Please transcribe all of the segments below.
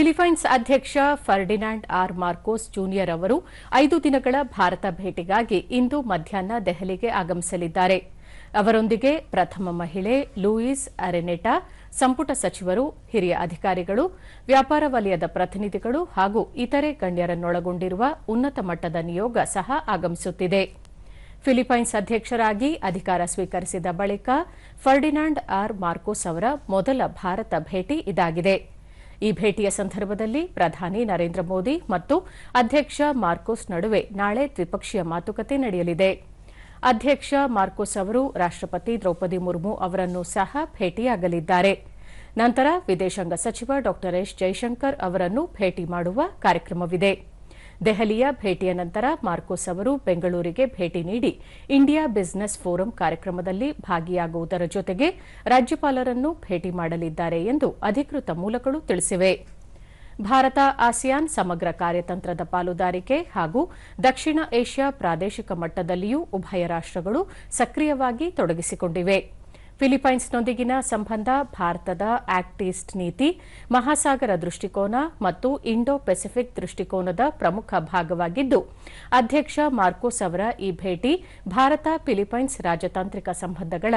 Philippines ಅಧ್ಯಕ್ಷ Ferdinand R Marcos junior ಅವರು ಐದು ದಿನಗಳ ಭಾರತ ಭೇಟಿಗಾಗಿ ಇಂದು ಮಧ್ಯಾಹ್ನ ದೆಹಲಿಗೆ ಆಗಮಿಸಲಿದ್ದಾರೆ. ಅವರೊಂದಿಗೆ ಪ್ರಥಮ ಮಹಿಳೆ ಲೂಯಿಸ್ ಅರೆನೆಟಾ, ಸಂಪುಟ ಸಚಿವರು, ಹಿರಿಯ ಅಧಿಕಾರಿಗಳು, ವ್ಯಾಪಾರ ವಲಯದ ಪ್ರತಿನಿಧಿಗಳು ಹಾಗೂ ಇತರೆ ಗಣ್ಯರನ್ನೊಳಗೊಂಡಿರುವ ಉನ್ನತ ಮಟ್ಟದ ನಿಯೋಗ ಸಹ ಆಗಮಿಸುತ್ತಿದೆ. ಫಿಲಿಪೈನ್ಸ್ ಅಧ್ಯಕ್ಷರಾಗಿ ಅಧಿಕಾರ ಸ್ವೀಕರಿಸಿದ ಬಳಿಕ ಫರ್ಡಿನಾಂಡ್ ಆರ್ ಮಾರ್ಕೋಸ್ ಅವರ ಮೊದಲ ಭಾರತ ಭೇಟಿ ಇದಾಗಿದೆ. ಈ ಭೇಟಿಯ ಸಂದರ್ಭದಲ್ಲಿ ಪ್ರಧಾನಿ ನರೇಂದ್ರ ಮೋದಿ ಮತ್ತು ಅಧ್ಯಕ್ಷ ಮಾರ್ಕೋಸ್ ನಡುವೆ ನಾಳೆ ದ್ವಿಪಕ್ಷೀಯ ಮಾತುಕತೆ ನಡೆಯಲಿದೆ. ಅಧ್ಯಕ್ಷ ಮಾರ್ಕೋಸ್ ಅವರು ರಾಷ್ಟಪತಿ ದ್ರೌಪದಿ ಮುರ್ಮು ಅವರನ್ನು ಸಹ ಭೇಟಿಯಾಗಲಿದ್ದಾರೆ. ನಂತರ ವಿದೇಶಾಂಗ ಸಚಿವ ಡಾ ಎಸ್ ಜೈಶಂಕರ್ ಅವರನ್ನು ಭೇಟಿ ಮಾಡುವ ಕಾರ್ಯಕ್ರಮವಿದೆ. ದೆಹಲಿಯ ಭೇಟಿಯ ನಂತರ ಮಾರ್ಕೋಸ್ ಅವರು ಬೆಂಗಳೂರಿಗೆ ಭೇಟಿ ನೀಡಿ ಇಂಡಿಯಾ ಬಿಸಿನೆಸ್ ಫೋರಂ ಕಾರ್ಯಕ್ರಮದಲ್ಲಿ ಭಾಗಿಯಾಗುವುದರ ಜೊತೆಗೆ ರಾಜ್ಯಪಾಲರನ್ನು ಭೇಟಿ ಮಾಡಲಿದ್ದಾರೆ ಎಂದು ಅಧಿಕೃತ ಮೂಲಗಳು ತಿಳಿಸಿವೆ. ಭಾರತ, ಆಸಿಯಾನ್ ಸಮಗ್ರ ಕಾರ್ಯತಂತ್ರದ ಪಾಲುದಾರಿಕೆ ಹಾಗೂ ದಕ್ಷಿಣ ಏಷ್ಯಾ ಪ್ರಾದೇಶಿಕ ಮಟ್ಟದಲ್ಲಿಯೂ ಉಭಯ ರಾಷ್ಟಗಳು ಸಕ್ರಿಯವಾಗಿ ತೊಡಗಿಸಿಕೊಂಡಿವೆ. ಫಿಲಿಪೈನ್ಸ್ನೊಂದಿಗಿನ ಸಂಬಂಧ ಭಾರತದ ಆಕ್ಟ್ ಈಸ್ಟ್ ನೀತಿ, ಮಹಾಸಾಗರ ದೃಷ್ಟಿಕೋನ ಮತ್ತು ಇಂಡೋ ಪೆಸಿಫಿಕ್ ದೃಷ್ಟಿಕೋನದ ಪ್ರಮುಖ ಭಾಗವಾಗಿದ್ದು, ಅಧ್ಯಕ್ಷ ಮಾರ್ಕೋಸ್ ಅವರ ಈ ಭೇಟಿ ಭಾರತ ಫಿಲಿಪೈನ್ಸ್ ರಾಜತಾಂತ್ರಿಕ ಸಂಬಂಧಗಳ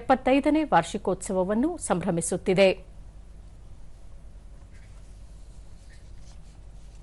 ಎಪ್ಪತ್ತೈದನೇ ವಾರ್ಷಿಕೋತ್ಸವವನ್ನು ಸಂಭ್ರಮಿಸುತ್ತಿದೆ.